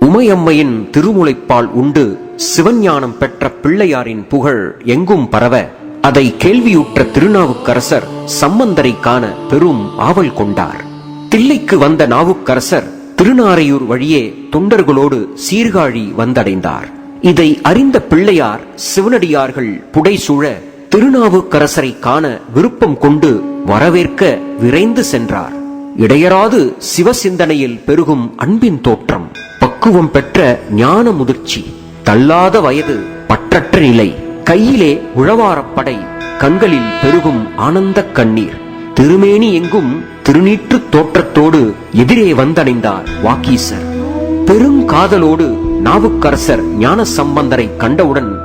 உமையம்மையின் திருமுலைப்பால் உண்டு சிவஞானம் பெற்ற பிள்ளையாரின் புகழ் எங்கும் பரவ அதை கேள்வியுற்ற திருநாவுக்கரசர் சம்பந்தரை காண பெரும் ஆவல் கொண்டார். தில்லைக்கு வந்த நாவுக்கரசர் திருநாரையூர் வழியே தொண்டர்களோடு சீர்காழி வந்தடைந்தார். இதை அறிந்த பிள்ளையார் சிவனடியார்கள் புடைசூழ திருநாவுக்கரசரை காண விருப்பம் கொண்டு வரவேற்க விரைந்து சென்றார். இடையராது சிவசிந்தனையில் பெருகும் அன்பின் தோற்றம். பக்குவம் பெற்ற ஞான முதிர்ச்சி தள்ளாத வயது பற்றற்ற நிலை கையிலே உழவாரப்படை கண்களில் பெருகும் ஆனந்தக் கண்ணீர். திருமேனி எங்கும் திருநீற்று தோற்றத்தோடு எதிரே வந்தடைந்தார் வாக்கீசர் பெருங்காதலோடு நாவுக்கரசர் ஞான சம்பந்தரை கண்டவுடன்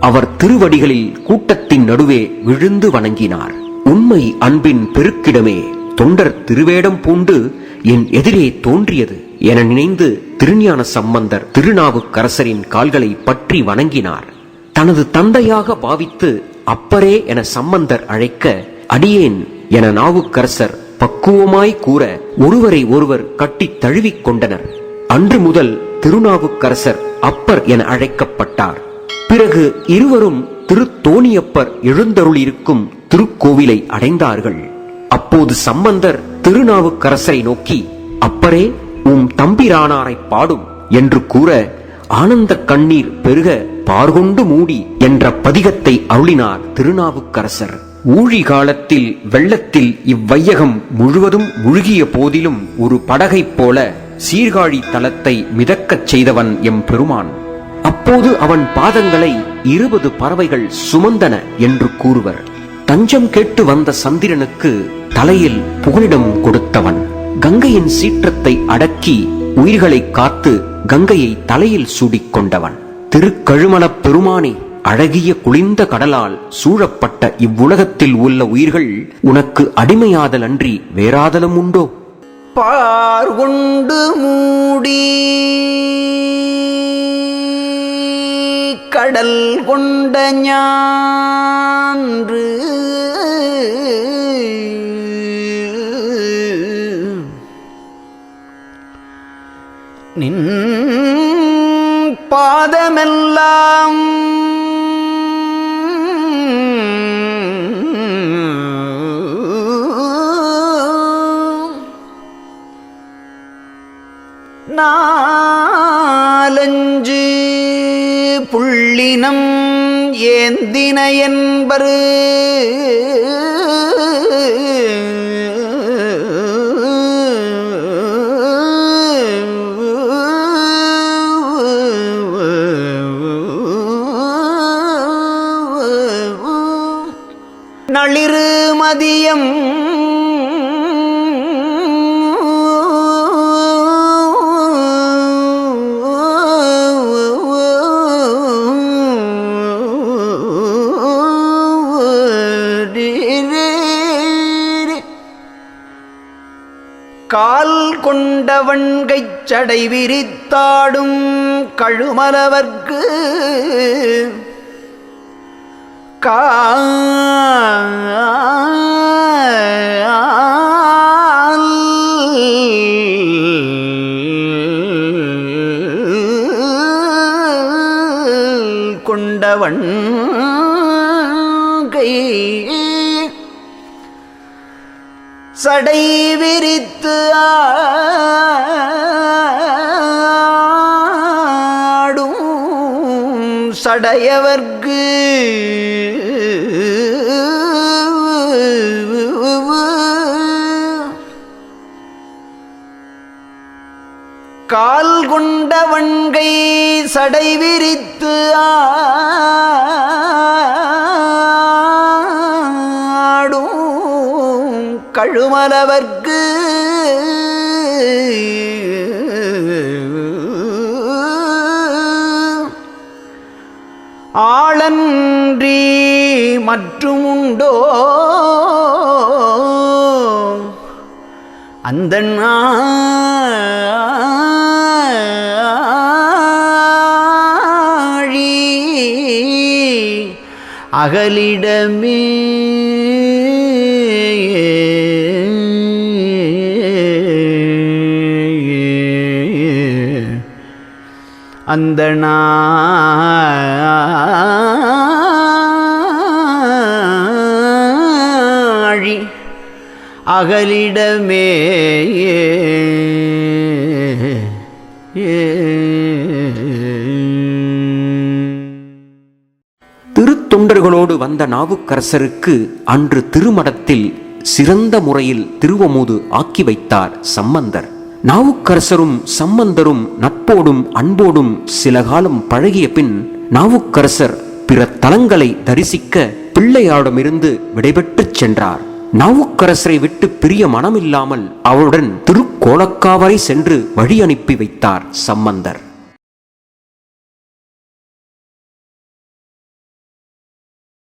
அவர் திருவடிகளில் கூட்டத்தின் நடுவே விழுந்து வணங்கினார். உண்மை அன்பின் பெருக்கிடமே தொண்டர் திருவேடம் பூண்டு என் எதிரே தோன்றியது. என நினைந்து திருஞான சம்பந்தர் திருநாவுக்கரசரின் கால்களை பற்றி வணங்கினார். தனது தந்தையாக பாவித்து அப்பரே என சம்பந்தர் அழைக்க அடியேன் என நாவுக்கரசர் பக்குவமாய் கூற ஒருவரை ஒருவர் கட்டித் தழுவிக் கொண்டனர். அன்று முதல் திருநாவுக்கரசர் அப்பர் என அழைக்கப்பட்டார். பிறகு இருவரும் திருத்தோணியப்பர் எழுந்தருளிருக்கும் திருக்கோவிலை அடைந்தார்கள். அப்போது சம்பந்தர் திருநாவுக்கரசரை நோக்கி அப்பரே உம் தம்பிரானாரை பாடும் என்று கூற ஆனந்த கண்ணீர் பெருக பார்கொண்டு மூடி என்ற பதிகத்தை அருளினார் திருநாவுக்கரசர். ஊழி காலத்தில் வெள்ளத்தில் இவ்வையகம் முழுவதும் முழுகிய போதிலும் ஒரு படகைப் போல சீர்காழி தலத்தை மிதக்கச் செய்தவன் எம் பெருமான். அப்போது அவன் பாதங்களை இருபது பறவைகள் சுமந்தன என்று கூறுவர். தஞ்சம் கேட்டு வந்த சந்திரனுக்கு தலையில் புகலிடம் கொடுத்தவன். கங்கையின் சீற்றத்தை அடக்கி உயிர்களை காத்து கங்கையை தலையில் சூடிக்கொண்டவன். திருக்கழுமலப் பெருமானே அழகிய குளிர்ந்த கடலால் சூழப்பட்ட இவ்வுலகத்தில் உள்ள உயிர்கள் உனக்கு அடிமையாதல் அன்றி வேறாதலும் உண்டோ? பார்கொண்டு மூடி கடல் கொண்ட ஞான்று நின் பாதமெல்லாம் நாலஞ்சு புள்ளினம் ஏந்தின என்பரு நளிரு மதியம். கால் கொண்டவன் கைச்சடை விரித்தாடும் கழுமலவர்க்கு. கால் கொண்டவன் கை சடை விரித்து ஆடும் சடையவர்க்கு கால் கொண்டவண்கை சடை விரித்து ஆடும் கழுமலவர்க்கு ஆளன்றி மற்றும் உண்டோ அந்த அகலிடமே. அந்த நாழி அகலிடமே. ஏ தொண்டர்களோடு வந்த நாவுக்கரசருக்கு அன்று திருமடத்தில் சிறந்த முறையில் திருவமுது ஆக்கி வைத்தார் சம்பந்தர். நாவுக்கரசரும் சம்பந்தரும் நட்போடும் அன்போடும் சில காலம் பழகிய பின் நாவுக்கரசர் பிற தலங்களை தரிசிக்க பிள்ளையாரிடமிருந்து விடைபெற்றுச் சென்றார். நாவுக்கரசரை விட்டு பிரிய மனமில்லாமல் அவருடன் திருக்கோலக்காவரை சென்று வழி அனுப்பி வைத்தார் சம்பந்தர்.